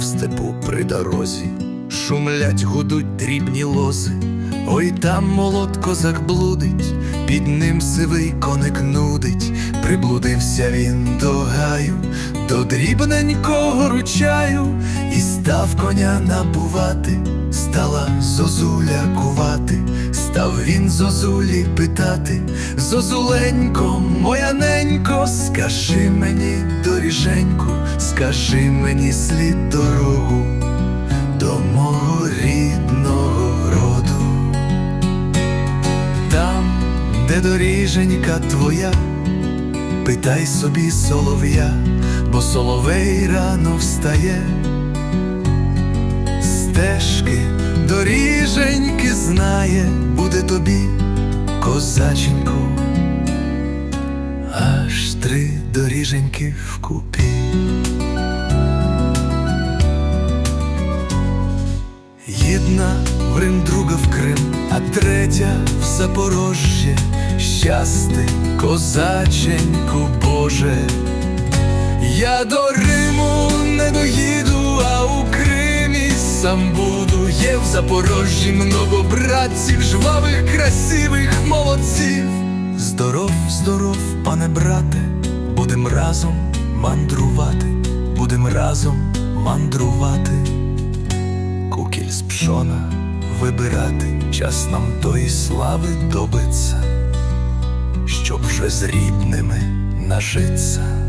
степу при дорозі, шумлять, гудуть дрібні лози, ой там молод козак блудить, під ним сивий коник нудить, приблудився він до гаю, до дрібненького ручаю, і став коня набувати, стала зозуля кувати, став він зозулі питати, Зозуленько, моя ненько, скажи мені доріженьку, скажи мені слід дорогу до мого рідного роду. Там, де доріженька твоя, питай собі солов'я, бо соловей рано встає. Стежки, доріженьки знає, буде тобі, козаченьку, аж три доріженьки вкупі. Єдна в Рим, друга в Крим, а третя в Запорожжя. Щасти, козаченьку Боже. Я до Риму не доїду, а у Кримі сам буду. Є в Запорожжі много братців, жвавих, красивих молодців. Здоров, здоров, пане брате, будем разом мандрувати, будем разом мандрувати. Кукіль з пшона вибирати, час нам тої слави добиться, щоб вже з рідними нажиться.